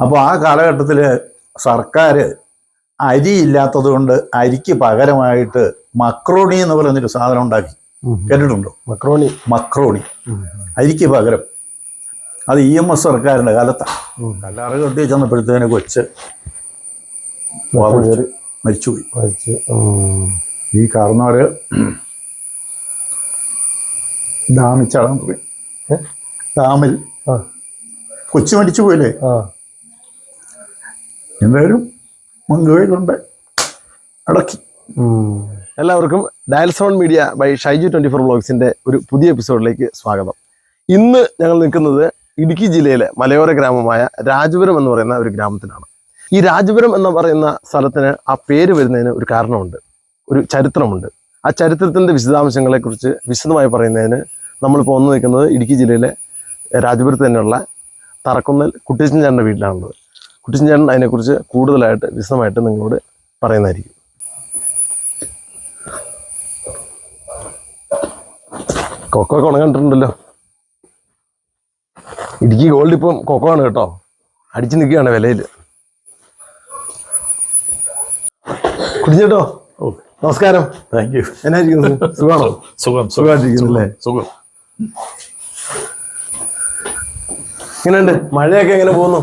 അപ്പോൾ ആ കാലഘട്ടത്തിൽ സർക്കാർ അരി ഇല്ലാത്തത് കൊണ്ട് അരിക്ക് പകരമായിട്ട് മക്രോണി എന്ന് പറയുന്നൊരു സാധനം ഉണ്ടാക്കി. കേട്ടിട്ടുണ്ടോ? മക്രോണി. മക്രോണി. അരിക്ക് പകരം. അത് ഇ എം എസ് സർക്കാരിന്റെ കാലത്താണ് കല്ലാറ് കെട്ടി ചെന്നപ്പോഴത്തേന് കൊച്ച് മരിച്ചുപോയി. മരിച്ചു. ഈ കാരണവര് ഡാമിൽ ഏ? ഡാമിൽ കൊച്ചു മരിച്ചു പോയില്ലേ എന്തായാലും മുൻകൈകൊണ്ട് കൊണ്ട് അടക്കി. എല്ലാവർക്കും Dialzone media by Shaiju twenty four ബ്ലോഗ്സിന്റെ ഒരു പുതിയ എപ്പിസോഡിലേക്ക് സ്വാഗതം. ഇന്ന് ഞങ്ങൾ നിൽക്കുന്നത് ഇടുക്കി ജില്ലയിലെ മലയോര ഗ്രാമമായ രാജപുരം എന്ന് പറയുന്ന ഒരു ഗ്രാമത്തിലാണ്. ഈ രാജപുരം എന്ന് പറയുന്ന സ്ഥലത്തിന് ആ പേര് വരുന്നതിന് ഒരു കാരണമുണ്ട്. ഒരു ചരിത്രമുണ്ട്. ആ ചരിത്രത്തിന്റെ വിശദാംശങ്ങളെക്കുറിച്ച് വിശദമായി പറയുന്നതിന് നമ്മളിപ്പോൾ ഒന്ന് നിൽക്കുന്നത് ഇടുക്കി ജില്ലയിലെ രാജപുരത്ത് തന്നെയുള്ള തറക്കുന്നൽ കുട്ടിച്ചൻ ചേട്ടന്റെ വീട്ടിലാണുള്ളത്. കുട്ടിച്ചൻ ചേട്ടൻ അതിനെക്കുറിച്ച് കൂടുതലായിട്ട് വിശദമായിട്ട് നിങ്ങളോട് പറയുന്നതായിരിക്കും. കൊക്കോ ഒക്കെ ഉണങ്ങിട്ടുണ്ടല്ലോ ഇടുക്കി ഗോൾഡ് ഇപ്പം കൊക്കോ ആണ് കേട്ടോ. അടിച്ചു നിൽക്കുകയാണ് വിലയിൽ കുടിച്ചേട്ടോ നമസ്കാരം. താങ്ക് യു എന്നായിരിക്കുന്നു? സുഖമാണോ? സുഖം സുഖമായിട്ടിരിക്കുന്നല്ലേ സുഖം. എങ്ങനെയുണ്ട് മഴയൊക്കെ എങ്ങനെ പോകുന്നു?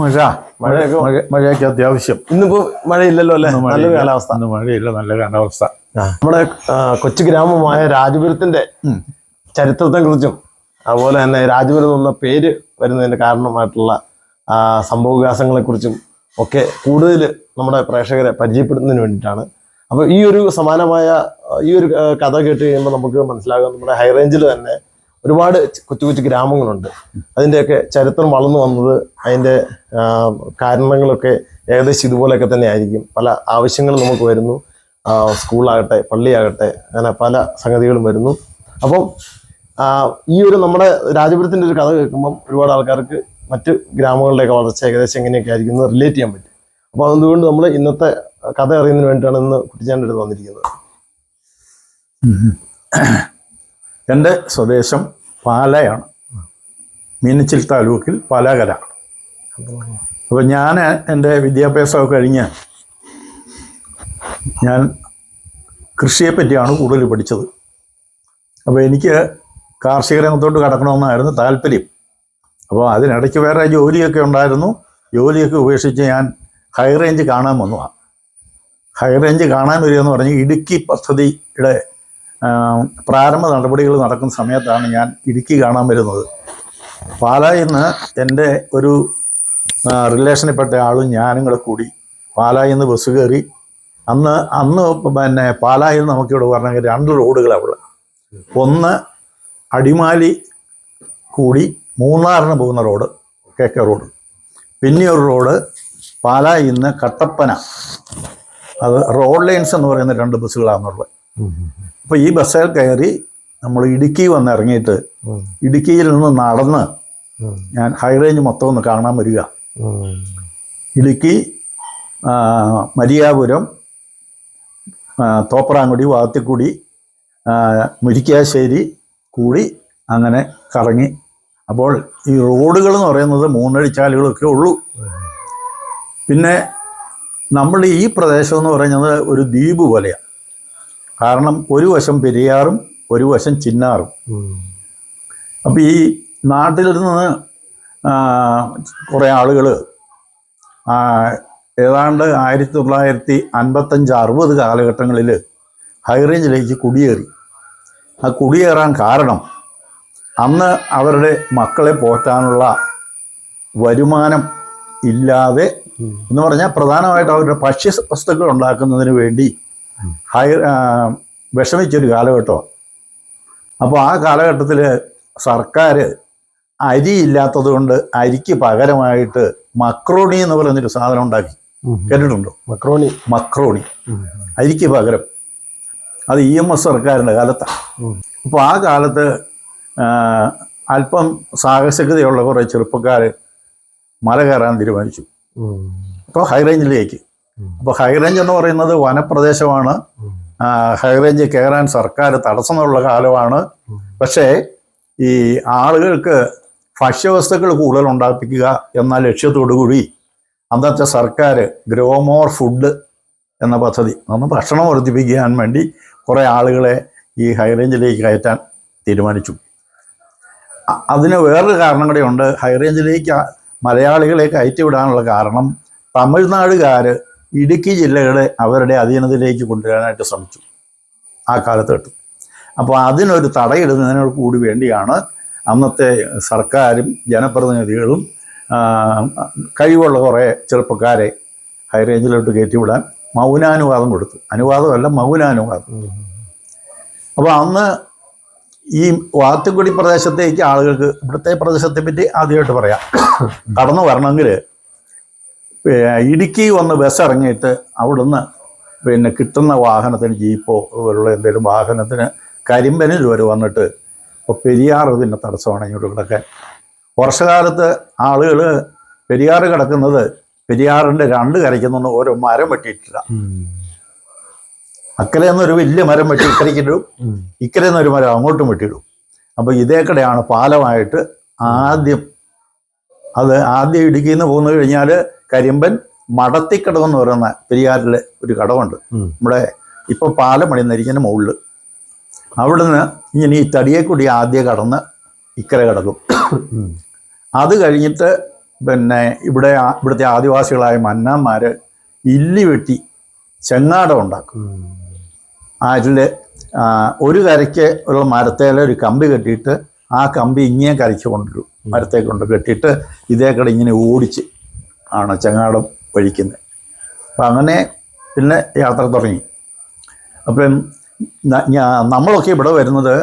മഴ. മഴയൊക്കെ മഴയൊക്കെ അത്യാവശ്യം. ഇന്നിപ്പോ മഴയില്ലല്ലോ അല്ലേ? നല്ല. കാലാവസ്ഥ. ഇന്ന് മഴയില്ല. നല്ല കാലാവസ്ഥ. നമ്മുടെ കൊച്ചു ഗ്രാമമായ രാജപുരത്തിന്റെ. ചരിത്രത്തെ കുറിച്ചും അതുപോലെ തന്നെ രാജപുരം എന്ന പേര് വരുന്നതിന്റെ കാരണമായിട്ടുള്ള സംഭവവികാസങ്ങളെ കുറിച്ചും ഒക്കെ കൂടുതൽ നമ്മുടെ പ്രേക്ഷകരെ പരിചയപ്പെടുന്നതിന് വേണ്ടിയിട്ടാണ്. അപ്പോൾ ഈ ഒരു സമാനമായ ഈ ഒരു കഥ കേട്ട് കഴിയുമ്പോൾ നമുക്ക് മനസ്സിലാകും നമ്മുടെ ഹൈറേഞ്ചിൽ തന്നെ ഒരുപാട് കൊച്ചു കൊച്ചു ഗ്രാമങ്ങളുണ്ട്. അതിന്റെയൊക്കെ ചരിത്രം വളർന്നു വന്നത് അതിന്റെ കാരണങ്ങളൊക്കെ ഏകദേശം ഇതുപോലെയൊക്കെ തന്നെ ആയിരിക്കും പല ആവശ്യങ്ങൾ നമുക്ക് വരുന്നു. സ്കൂളാകട്ടെ പള്ളിയാകട്ടെ അങ്ങനെ പല സംഗതികളും വരുന്നു. അപ്പം ഈ ഒരു നമ്മുടെ രാജപുരത്തിന്റെ ഒരു കഥ കേൾക്കുമ്പം ഒരുപാട് ആൾക്കാർക്ക് മറ്റ് ഗ്രാമങ്ങളുടെയൊക്കെ വളർച്ച ഏകദേശം എങ്ങനെയൊക്കെ ആയിരിക്കും എന്ന് റിലേറ്റ് ചെയ്യാൻ പറ്റും. അപ്പോൾ അതുകൊണ്ട് നമ്മൾ ഇന്നത്തെ കഥ അറിയുന്നതിന് വേണ്ടിയിട്ടാണ് ഇന്ന് കുട്ടിച്ചാന്റെ അടുത്ത് വന്നിരിക്കുന്നത്. എന്റെ സ്വദേശം പാലയാണ്. മീനച്ചിൽ താലൂക്കിൽ പാലാകര അപ്പോൾ ഞാൻ എന്റെ വിദ്യാഭ്യാസമൊക്കെ കഴിഞ്ഞ് ഞാൻ കൃഷിയെ പറ്റിയാണ് കൂടുതൽ പഠിച്ചത്. അപ്പോൾ എനിക്ക് കാർഷിക രംഗത്തോട്ട് കടക്കണമെന്നായിരുന്നു താല്പര്യം. അപ്പോൾ അതിനിടയ്ക്ക് വേറെ ജോലിയൊക്കെ ഉണ്ടായിരുന്നു. ജോലിയൊക്കെ ഉപേക്ഷിച്ച് ഞാൻ ഹൈ റേഞ്ച് കാണാൻ വന്നതാണ് ഹൈ റേഞ്ച് കാണാൻ വരിക എന്ന് പറഞ്ഞ് ഇടുക്കി പദ്ധതിയുടെ പ്രാരംഭ നടപടികൾ നടക്കുന്ന സമയത്താണ് ഞാൻ ഇടുക്കി കാണാൻ വരുന്നത്. പാലായിൽ നിന്ന് എന്റെ ഒരു റിലേഷനിൽപ്പെട്ട ആളും ഞാനും കൂടെ കൂടി പാലായിൽ നിന്ന് ബസ് കയറി അന്ന് അന്ന് പിന്നെ പാലായിൽ നമുക്കിവിടെ പറഞ്ഞെങ്കിൽ രണ്ട് റോഡുകളാണ് ഉള്ളത് ഒന്ന് അടിമാലി കൂടി മൂന്നാറിന് പോകുന്ന റോഡ് കെ കെ റോഡ് പിന്നെ ഒരു റോഡ് പാലായിൽ നിന്ന് കട്ടപ്പന. അത് റോഡ് ലൈൻസ് എന്ന് പറയുന്ന രണ്ട് ബസ്സുകളാണെന്നുള്ളത് അപ്പോൾ ഈ ബസ്സിൽ കയറി നമ്മൾ ഇടുക്കി വന്ന് ഇറങ്ങിയിട്ട് ഇടുക്കിയിൽ നിന്ന് നടന്ന് ഞാൻ ഹൈ റേഞ്ച് മൊത്തം ഒന്ന് കാണാൻ വരിക. ഇടുക്കി മരിയാപുരം തോപ്രാങ്കുടി വാത്തിക്കുടി മുരിക്കാശ്ശേരി കൂടി അങ്ങനെ കറങ്ങി. അപ്പോൾ ഈ റോഡുകൾ എന്ന് പറയുന്നത് മൂന്നടിച്ചാലുകളൊക്കെ ഉള്ളൂ. പിന്നെ നമ്മൾ ഈ പ്രദേശം എന്ന് പറയുന്നത് ഒരു ദ്വീപ് പോലെയാണ് കാരണം ഒരു വശം പെരിയാറും ഒരു വശം ചിന്നാറും. അപ്പോൾ ഈ നാട്ടിൽ നിന്ന് കുറേ ആളുകൾ ഏതാണ്ട് ആയിരത്തി തൊള്ളായിരത്തി അൻപത്തഞ്ച് അറുപത് കാലഘട്ടങ്ങളിൽ ഹൈറേഞ്ചിലേക്ക് കുടിയേറി. ആ കുടിയേറാൻ കാരണം അന്ന് അവരുടെ മക്കളെ പോറ്റാനുള്ള വരുമാനം ഇല്ലാതെ എന്ന് പറഞ്ഞാൽ പ്രധാനമായിട്ട് അവരുടെ ഭക്ഷ്യ വസ്തുക്കൾ ഉണ്ടാക്കുന്നതിന് വേണ്ടി ഹൈ വിഷമിച്ചൊരു കാലഘട്ടമാണ് അപ്പോൾ ആ കാലഘട്ടത്തിൽ സർക്കാർ അരി ഇല്ലാത്തത് കൊണ്ട് അരിക്ക് പകരമായിട്ട് മക്രോണി എന്ന് പറയുന്നൊരു സാധനം ഉണ്ടാക്കി. കേട്ടിട്ടുണ്ടോ? മക്രോണി. മക്രോണി. അരിക്ക് പകരം. അത് ഇ എം എസ് സർക്കാരിന്റെ കാലത്താണ് അപ്പോൾ ആ കാലത്ത് അല്പം സാഹസികതയുള്ള കുറേ ചെറുപ്പക്കാർ മല കയറാൻ തീരുമാനിച്ചു. അപ്പോൾ ഹൈ റേഞ്ചിലേക്ക് അപ്പോൾ ഹൈറേഞ്ച് എന്ന് പറയുന്നത് വനപ്രദേശമാണ്. ഹൈറേഞ്ച് കയറാൻ സർക്കാർ തടസ്സമുള്ള കാലമാണ്. പക്ഷേ ഈ ആളുകൾക്ക് ഭക്ഷ്യവസ്തുക്കൾ കൂടുതൽ ഉണ്ടാക്കിക്കുക എന്ന ലക്ഷ്യത്തോടു കൂടി അന്നത്തെ സർക്കാർ ഗ്രോ മോർ ഫുഡ് എന്ന പദ്ധതി അന്ന് ഭക്ഷണം വർദ്ധിപ്പിക്കാൻ വേണ്ടി കുറേ ആളുകളെ ഈ ഹൈറേഞ്ചിലേക്ക് കയറ്റാൻ തീരുമാനിച്ചു. അതിന് വേറൊരു കാരണം കൂടെ ഉണ്ട്. ഹൈറേഞ്ചിലേക്ക് മലയാളികളെ കയറ്റി വിടാനുള്ള കാരണം തമിഴ്നാടുകാർ ഇടുക്കി ജില്ലകളെ അവരുടെ അധീനതയിലേക്ക് കൊണ്ടുവരാനായിട്ട് ശ്രമിച്ചു. ആ കാലത്തോട്ട് അപ്പോൾ അതിനൊരു തടയിടുന്നതിനോട് കൂടി വേണ്ടിയാണ് അന്നത്തെ സർക്കാരും ജനപ്രതിനിധികളും കഴിവുള്ള കുറേ ചെറുപ്പക്കാരെ ഹൈറേഞ്ചിലോട്ട് കയറ്റിവിടാൻ മൗനാനുവാദം കൊടുത്തു. അനുവാദമല്ല മൗനാനുവാദം. അപ്പോൾ അന്ന് ഈ വാത്തുക്കുടി പ്രദേശത്തേക്ക് ആളുകൾക്ക് ഇവിടുത്തെ പ്രദേശത്തെ പറ്റി ആദ്യമായിട്ട് പറയാം. കടന്നു വരണമെങ്കിൽ ഇടുക്കി വന്ന് ബസ് ഇറങ്ങിയിട്ട് അവിടുന്ന് പിന്നെ കിട്ടുന്ന വാഹനത്തിന് ജീപ്പോ അതുപോലുള്ള എന്തെങ്കിലും വാഹനത്തിന് കരിമ്പനിൽ വരെ വന്നിട്ട് ഇപ്പോൾ പെരിയാർ ഇതിന്റെ തടസ്സമാണ് ഇങ്ങോട്ട് കിടക്കാൻ. വർഷകാലത്ത് ആളുകൾ പെരിയാർ കിടക്കുന്നത് പെരിയാറിന്റെ രണ്ട് കരയ്ക്കുന്നൊന്ന് ഓരോ മരം വെട്ടിയിട്ടില്ല. അക്കരെ നിന്നൊരു വലിയ മരം വെട്ടി ഇക്കരയ്ക്കിടും ഇക്കരെ നിന്നൊരു മരം അങ്ങോട്ടും വെട്ടിയിടും. അപ്പോൾ ഇതേക്കടെയാണ് പാലമായിട്ട് ആദ്യം അത് ആദ്യം ഇടുക്കിയിൽ നിന്ന് പോന്നു കഴിഞ്ഞാൽ കരിമ്പൻ മടത്തിക്കടവ് എന്ന് പറയുന്ന പെരിയാറിലെ ഒരു കടവുണ്ട്. നമ്മുടെ ഇപ്പോൾ പാലം പണിയുന്നിരിക്കുന്ന മുകളിൽ അവിടുന്ന് ഇങ്ങനെ ഈ തടിയെക്കുടി ആദ്യം കടന്ന് ഇക്കരെ കിടക്കും. അത് കഴിഞ്ഞിട്ട് പിന്നെ ഇവിടെ ഇവിടുത്തെ ആദിവാസികളായ മന്നാന്മാർ ഇല്ലി വെട്ടി ചെങ്ങാടം ഉണ്ടാക്കും. അതിൽ ഒരു കരയ്ക്ക് ഉള്ള മരത്തേലെ ഒരു കമ്പി കെട്ടിയിട്ട് ആ കമ്പി ഇങ്ങനെ കരയ്ക്ക് കൊണ്ടുവരും. മരത്തെ കൊണ്ട് കെട്ടിയിട്ട് ഇതേക്കടെ ഇങ്ങനെ ഓടിച്ച് ആണ് ചങ്ങാടം വഴിക്കുന്നത്. അപ്പം അങ്ങനെ പിന്നെ യാത്ര തുടങ്ങി. അപ്പം നമ്മളൊക്കെ ഇവിടെ വരുന്നത്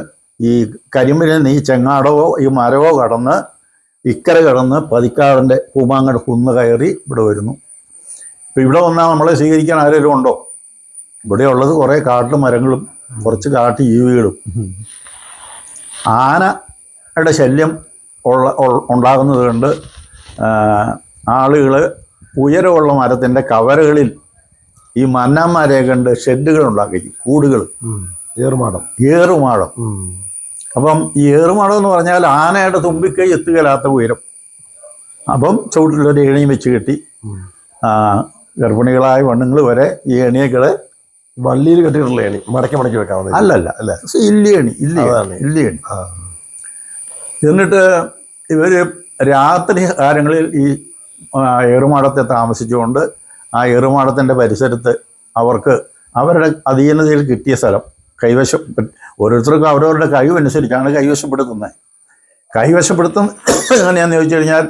ഈ നിന്ന് ഈ ചെങ്ങാടവോ ഈ മരവോ കടന്ന് ഇക്കര കടന്ന് പതിക്കാടിന്റെ പൂമാങ്ങട് കുന്ന് കയറി ഇവിടെ വരുന്നു. ഇപ്പം ഇവിടെ വന്നാൽ നമ്മളെ സ്വീകരിക്കാൻ ആരെങ്കിലും ഉണ്ടോ? ഇവിടെ ഉള്ളത് കുറേ കാട്ടു മരങ്ങളും കുറച്ച് കാട്ടു ജീവികളും. ആനയുടെ ശല്യം ഉള്ള ഉണ്ടാകുന്നത് കൊണ്ട് ആളുകൾ ഉയരമുള്ള മരത്തിന്റെ കവരകളിൽ ഈ മന്നാന്മാരെ കണ്ട് ഷെഡുകൾ ഉണ്ടാക്കി. കൂടുകൾ. ഏറുമാടം. ഏറുമാടം. അപ്പം ഈ ഏറുമാടം എന്ന് പറഞ്ഞാൽ ആനയുടെ തുമ്പിക്കൈ എത്തുകയില്ലാത്ത ഉയരം. അപ്പം ചുവട്ടിലൊരു ഏണിയും വെച്ച് കെട്ടി. ഗർഭിണികളായ വണ്ണുങ്ങൾ വരെ ഈ ഏണിയൊക്കെ വള്ളിയിൽ കെട്ടിയിട്ടുള്ള എണി മടക്കി മടക്കി വെക്കാവുന്ന അല്ലല്ല അല്ല. ഇല്ലിയണി ഇല്ലിയണി ഇല്ല ഇല്ലിയണി. എന്നിട്ട് ഇവർ രാത്രി കാലങ്ങളിൽ ഈ ഏറുമാടത്തെ താമസിച്ചുകൊണ്ട് ആ ഏറുമാടത്തിന്റെ പരിസരത്ത് അവർക്ക് അവരുടെ അധീനതയിൽ കിട്ടിയ സ്ഥലം കൈവശം ഓരോരുത്തർക്കും അവരവരുടെ കഴിവനുസരിച്ചാണ് കൈവശപ്പെടുത്തുന്നത്. കൈവശപ്പെടുത്തുന്ന എങ്ങനെയാണെന്ന് ചോദിച്ചു കഴിഞ്ഞാൽ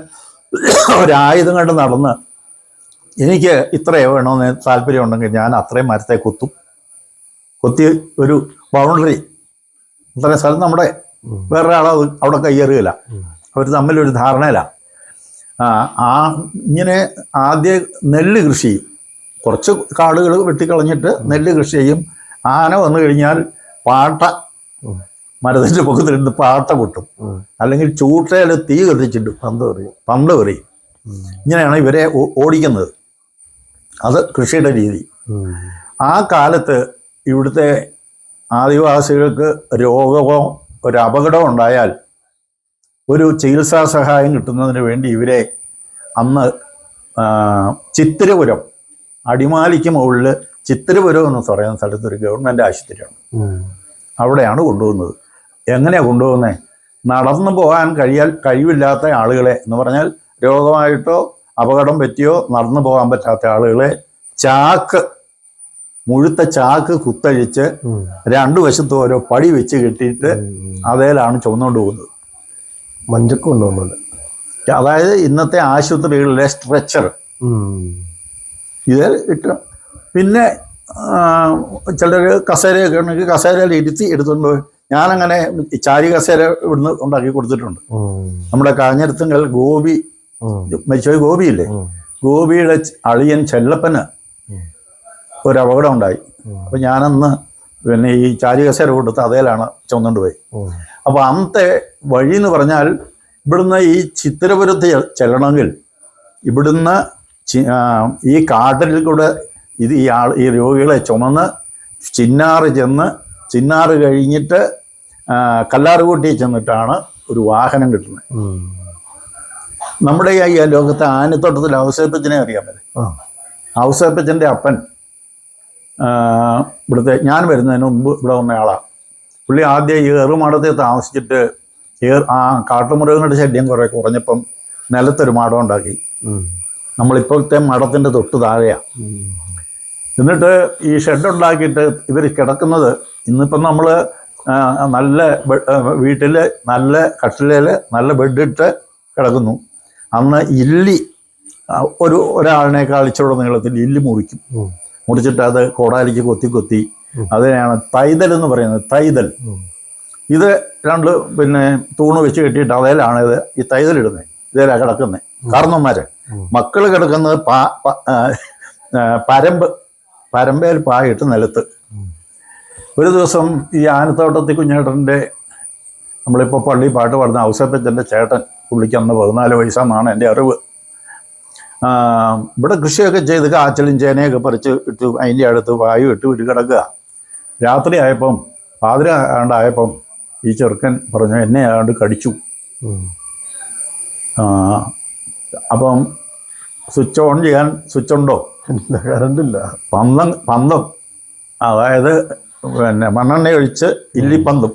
ഒരായുധം കണ്ട് നടന്ന് എനിക്ക് ഇത്രയോ വേണമെന്ന് താല്പര്യമുണ്ടെങ്കിൽ ഞാൻ അത്രയും മരത്തെ കുത്തും. കുത്തി ഒരു ബൗണ്ടറി ഇത്രയും സ്ഥലം നമ്മുടെ വേറൊരാളത് അവിടെ കയ്യേറുകയില്ല അവർ തമ്മിലൊരു ധാരണയില്ല ആ ഇങ്ങനെ ആദ്യ നെല്ല് കൃഷി കുറച്ച് കാടുകൾ വെട്ടിക്കളഞ്ഞിട്ട് നെല്ല് കൃഷി ചെയ്യും. ആന വന്നു കഴിഞ്ഞാൽ പാട്ട. മരത്തിന്റെ പൊക്കത്തിലിരുന്ന് പാട്ട പൊട്ടും. അല്ലെങ്കിൽ ചൂട്ടയിൽ തീ കത്തിച്ചിട്ട് പന്ത് പറയും പന്ത് എറിയും. ഇങ്ങനെയാണ് ഇവരെ ഓടിക്കുന്നത്. അത് കൃഷിയുടെ രീതി. ആ കാലത്ത് ഇവിടുത്തെ ആദിവാസികൾക്ക് രോഗമോ ഒരു അപകടമോ ഉണ്ടായാൽ ഒരു ചികിത്സാ സഹായം കിട്ടുന്നതിന് വേണ്ടി ഇവരെ അന്ന് ചിത്തിരപുരം അടിമാലിക്ക് മുകളിൽ ചിത്തിരപുരം എന്ന് പറയുന്ന സ്ഥലത്ത് ഒരു ഗവൺമെന്റ് ആശുപത്രിയാണ്. അവിടെയാണ് കൊണ്ടുപോകുന്നത്. എങ്ങനെയാണ് കൊണ്ടുപോകുന്നത് നടന്നു പോകാൻ കഴിയാൽ കഴിവില്ലാത്ത ആളുകളെ എന്ന് പറഞ്ഞാൽ രോഗമായിട്ടോ അപകടം പറ്റിയോ നടന്നു പോകാൻ പറ്റാത്ത ആളുകളെ ചാക്ക് മുഴുത്ത ചാക്ക് കുത്തഴിച്ച് രണ്ടു വശത്തും ഓരോ പടി വെച്ച് കെട്ടിയിട്ട് അതേലാണ് ചുമന്നുകൊണ്ട് പോകുന്നത്. മഞ്ചക്ക് കൊണ്ടുവന്നത് അതായത് ഇന്നത്തെ ആശുപത്രികളിലെ സ്ട്രെച്ചർ. ഇത് ഇട്ട പിന്നെ ചിലർ കസേരയൊക്കെ ഉണ്ടെങ്കിൽ കസേരയിൽ ഇരുത്തി എടുത്തുകൊണ്ട് പോയി. ഞാനങ്ങനെ ചാരി കസേര ഇവിടുന്ന് ഉണ്ടാക്കി കൊടുത്തിട്ടുണ്ട്. നമ്മുടെ കാഞ്ഞിരത്തുങ്കൽ ഗോപി മരിച്ചോയി ഗോപിയില്ലേ? ഗോപിയുടെ അളിയൻ ചെല്ലപ്പന് ഒരു അപകടം ഉണ്ടായി. അപ്പം ഞാനന്ന് പിന്നെ ഈ ചാരി കസേര കൊടുത്ത് അതേലാണ് ചുമന്നുകൊണ്ട് പോയി. അപ്പോൾ അന്നത്തെ വഴി എന്ന് പറഞ്ഞാൽ ഇവിടുന്ന് ഈ ചിത്തിരപുരത്ത് ചെ- ചെല്ലണമെങ്കിൽ ഇവിടുന്ന് ഈ കാട്ടിൽ കൂടെ ഇത് ഈ ആൾ ഈ രോഗികളെ ചുമന്ന് ചിന്നാറ് ചെന്ന് ചിന്നാറ് കഴിഞ്ഞിട്ട് കല്ലാറുകൂട്ടി ചെന്നിട്ടാണ് ഒരു വാഹനം കിട്ടുന്നത്. നമ്മുടെ ഈ ലോകത്തെ ആനത്തോട്ടത്തിൽ ഔസേപ്പച്ചനെ അറിയാൻ പറ്റും. ഔസേപ്പച്ചന്റെ അപ്പൻ ഇവിടുത്തെ ഞാൻ വരുന്നതിന് മുമ്പ് ഇവിടെ വന്ന ആളാണ് പുള്ളി ആദ്യം ഈ ഏറുമാടത്തിൽ താമസിച്ചിട്ട് ഏർ ആ കാട്ടുമൃഗങ്ങളുടെ ശല്യം കുറേ കുറഞ്ഞപ്പം നിലത്തൊരു മാടം ഉണ്ടാക്കി. നമ്മളിപ്പോഴത്തെ മഠത്തിന്റെ തൊട്ട് താഴെയാണ് എന്നിട്ട് ഈ ഷെഡ് ഉണ്ടാക്കിയിട്ട് ഇവർ കിടക്കുന്നത് ഇന്നിപ്പം നമ്മൾ നല്ല വീട്ടിൽ നല്ല കട്ടിലേൽ നല്ല ബെഡിട്ട് കിടക്കുന്നു. അന്ന് ഇല്ലി ഒരു ഒരാളിനേക്കാൾ ഇച്ചിരി നീളത്തിൽ ഇല്ലി മുറിക്കും. മുറിച്ചിട്ട് അത് കോടാലിക്ക് കൊത്തി കൊത്തി അതിനെയാണ് തൈതൽ എന്ന് പറയുന്നത്. തൈതൽ. ഇത് രണ്ട് പിന്നെ തൂണ് വെച്ച് കെട്ടിയിട്ട് അതേലാണ് ഇത് ഈ തൈതൽ ഇടുന്നത് ഇതേലാണ് കിടക്കുന്നത് കാരണന്മാര് മക്കൾ മക്കൾ കിടക്കുന്നത് പാ പരമ്പ് പരമ്പയിൽ പായിട്ട് നിലത്ത്. ഒരു ദിവസം ഈ ആനത്തോട്ടത്തിൽ കുഞ്ഞേട്ടന്റെ നമ്മളിപ്പോൾ പള്ളി പാട്ട് പാടുന്ന ഔസപ്പച്ചന്റെ ചേട്ടൻ പുള്ളിക്ക് അന്ന് പതിനാല് വയസ്സാണെന്നാണ് എന്റെ അറിവ്. ഇവിടെ കൃഷിയൊക്കെ ചെയ്ത് കാച്ചിലും ചേനയൊക്കെ പറിച്ച് ഇട്ടു അതിന്റെ അടുത്ത് വായു ഇട്ട് ഒരു കിടക്കുക. രാത്രി ആയപ്പം പാതിര ആണ്ടായപ്പം ഈ ചെറുക്കൻ പറഞ്ഞു എന്നെ ആണ്ട് കടിച്ചു. ആ, അപ്പം സ്വിച്ച് ഓൺ ചെയ്യാൻ സ്വിച്ച് ഉണ്ടോ കറണ്ടില്ല. പന്തം പന്തം. അതായത് പിന്നെ മണ്ണെണ്ണ ഒഴിച്ച് ഇല്ലിപ്പന്തം.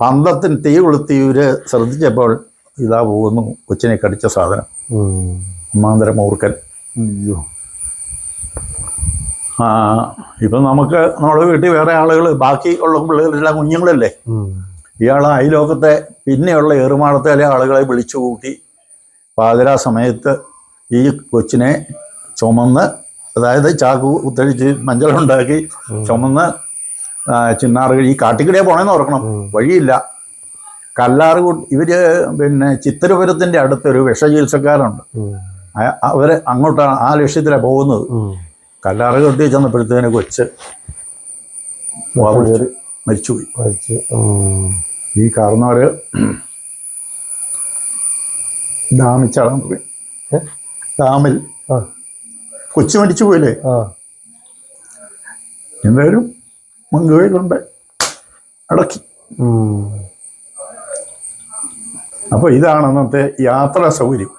പന്തത്തിന് തീ കൊളുത്തി ഇവർ ശ്രദ്ധിച്ചപ്പോൾ ഇതാ പോകുന്നു കൊച്ചിനെ കടിച്ച സാധനം. ഒന്നാന്തരം മൂർക്കൻ അയ്യോ. ഇപ്പം നമുക്ക് നമ്മുടെ വീട്ടിൽ വേറെ ആളുകൾ ബാക്കി ഉള്ള പിള്ളേരെല്ലാം കുഞ്ഞുങ്ങളല്ലേ. ഇയാൾ അയലോകത്തെ പിന്നെയുള്ള ഏറുമാടത്തിലെ ആളുകളെ വിളിച്ചു കൂട്ടി പാതിരാ സമയത്ത് ഈ കൊച്ചിനെ ചുമന്ന് അതായത് ചാക്ക് കുത്തഴിച്ച് മഞ്ചളുണ്ടാക്കി ചുമന്ന് ചിന്നാറുകൾ ഈ കാട്ടിക്കടിയെ പോണേന്ന് ഓർക്കണം. വഴിയില്ല. കല്ലാറ് കൂട്ടി ഇവർ പിന്നെ ചിത്തരപുരത്തിന്റെ അടുത്തൊരു വിഷചികിത്സക്കാരുണ്ട്. അവർ അങ്ങോട്ടാണ് ആ ലക്ഷ്യത്തിലാണ് പോകുന്നത്. കല്ലാറ് കെട്ടി ചെന്നപ്പോഴത്തേന് കൊച്ച് കയറി മരിച്ചുപോയി. ഈ കാരണവര് ഡാമിച്ചാടാൻ തുടങ്ങി? ഡാമിൽ കൊച്ചു മരിച്ചു പോയില്ലേ? എന്തായാലും മങ്കുവെ കൊണ്ട് അടക്കി അപ്പൊ അപ്പോൾ ഇതാണ് അന്നത്തെ യാത്രാ സൗകര്യം.